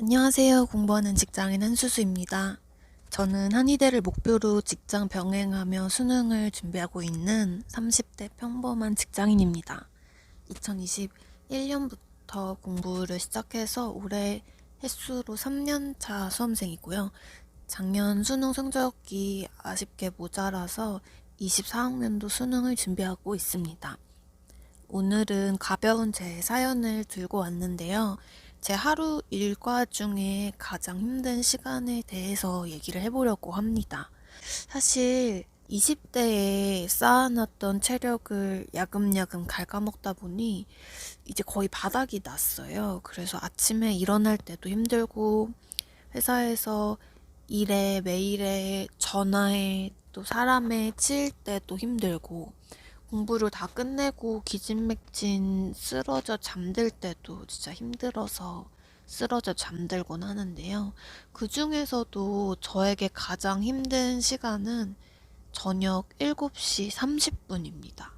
안녕하세요. 공부하는 직장인 한수수입니다. 저는 한의대를 목표로 직장 병행하며 수능을 준비하고 있는 30대 평범한 직장인입니다. 2021년부터 공부를 시작해서 올해 횟수로 3년차 수험생이고요. 작년 수능 성적이 아쉽게 모자라서 24학년도 수능을 준비하고 있습니다. 오늘은 가벼운 제 사연을 들고 왔는데요. 제 하루 일과 중에 가장 힘든 시간에 대해서 얘기를 해보려고 합니다. 사실 20대에 쌓아놨던 체력을 야금야금 갉아먹다 보니 이제 거의 바닥이 났어요. 그래서 아침에 일어날 때도 힘들고 회사에서 일에 매일에 전화에 또 사람에 치일 때도 힘들고 공부를 다 끝내고 기진맥진 쓰러져 잠들 때도 진짜 힘들어서 쓰러져 잠들곤 하는데요. 그 중에서도 저에게 가장 힘든 시간은 저녁 7시 30분입니다.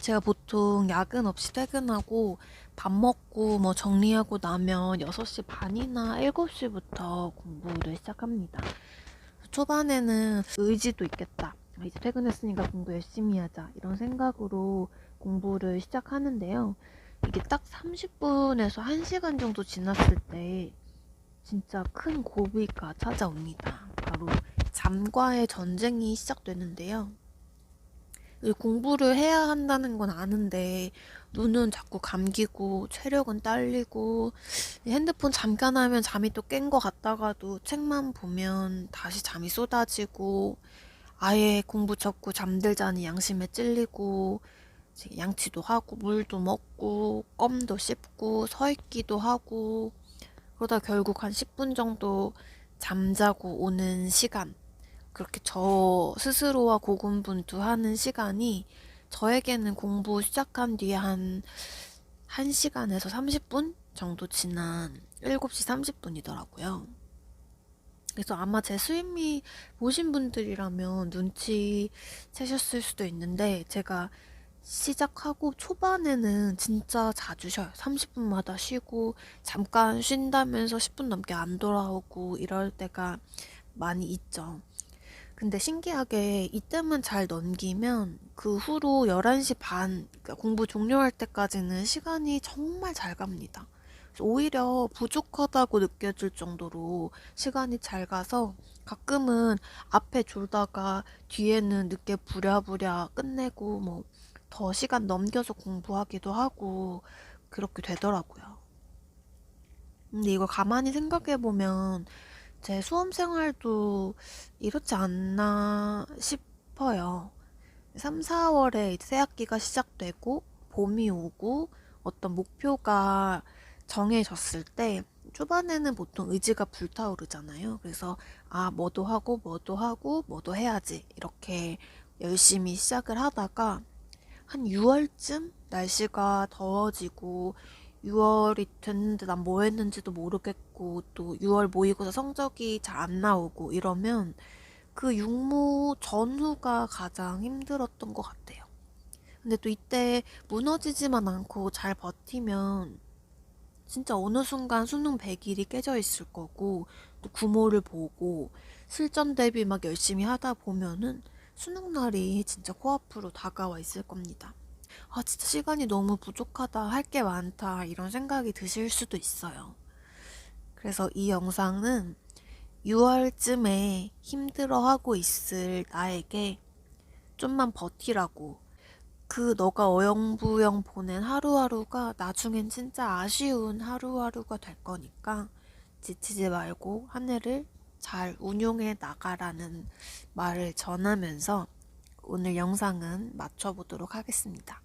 제가 보통 야근 없이 퇴근하고 밥 먹고 뭐 정리하고 나면 6시 반이나 7시부터 공부를 시작합니다. 초반에는 의지도 있겠다. 아, 이제 퇴근했으니까 공부 열심히 하자. 이런 생각으로 공부를 시작하는데요. 이게 딱 30분에서 1시간 정도 지났을 때 진짜 큰 고비가 찾아옵니다. 바로 잠과의 전쟁이 시작되는데요. 이 공부를 해야 한다는 건 아는데 눈은 자꾸 감기고 체력은 딸리고 핸드폰 잠깐 하면 잠이 또 깬 것 같다가도 책만 보면 다시 잠이 쏟아지고 아예 공부 접고 잠들자니 양심에 찔리고 양치도 하고 물도 먹고 껌도 씹고 서 있기도 하고 그러다 결국 한 10분 정도 잠자고 오는 시간 그렇게 저 스스로와 고군분투하는 시간이 저에게는 공부 시작한 뒤에 한 1시간에서 30분 정도 지난 7시 30분이더라고요. 그래서 아마 제 수임이 보신 분들이라면 눈치 채셨을 수도 있는데 제가 시작하고 초반에는 진짜 자주 쉬어요. 30분마다 쉬고 잠깐 쉰다면서 10분 넘게 안 돌아오고 이럴 때가 많이 있죠. 근데 신기하게 이때만 잘 넘기면 그 후로 11시 반, 그러니까 공부 종료할 때까지는 시간이 정말 잘 갑니다. 오히려 부족하다고 느껴질 정도로 시간이 잘 가서 가끔은 앞에 졸다가 뒤에는 늦게 부랴부랴 끝내고 뭐 더 시간 넘겨서 공부하기도 하고 그렇게 되더라고요. 근데 이걸 가만히 생각해 보면 제 수험 생활도 이렇지 않나 싶어요. 3, 4월에 이제 새 학기가 시작되고 봄이 오고 어떤 목표가 정해졌을 때 초반에는 보통 의지가 불타오르잖아요. 그래서 아, 뭐도 하고 뭐도 하고 뭐도 해야지. 이렇게 열심히 시작을 하다가 한 6월쯤 날씨가 더워지고 6월이 됐는데 난 뭐 했는지도 모르겠고 또 6월 모의고사 성적이 잘 안 나오고 이러면 그 육모 전후가 가장 힘들었던 것 같아요. 근데 또 이때 무너지지만 않고 잘 버티면 진짜 어느 순간 수능 100일이 깨져 있을 거고 또 구모를 보고 실전 대비 막 열심히 하다 보면은 수능 날이 진짜 코앞으로 다가와 있을 겁니다. 아, 진짜 시간이 너무 부족하다, 할 게 많다, 이런 생각이 드실 수도 있어요. 그래서 이 영상은 6월쯤에 힘들어하고 있을 나에게 좀만 버티라고 그 너가 어영부영 보낸 하루하루가 나중엔 진짜 아쉬운 하루하루가 될 거니까 지치지 말고 한 해를 잘 운용해 나가라는 말을 전하면서 오늘 영상은 마쳐보도록 하겠습니다.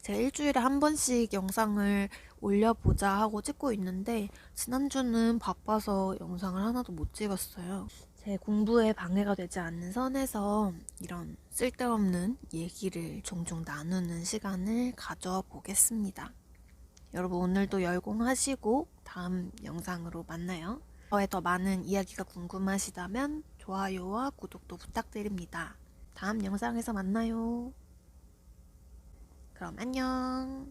제가 일주일에 한 번씩 영상을 올려보자 하고 찍고 있는데 지난주는 바빠서 영상을 하나도 못 찍었어요. 제 공부에 방해가 되지 않는 선에서 이런 쓸데없는 얘기를 종종 나누는 시간을 가져보겠습니다. 여러분 오늘도 열공하시고 다음 영상으로 만나요. 저의 더 많은 이야기가 궁금하시다면 좋아요와 구독도 부탁드립니다. 다음 영상에서 만나요. 그럼 안녕.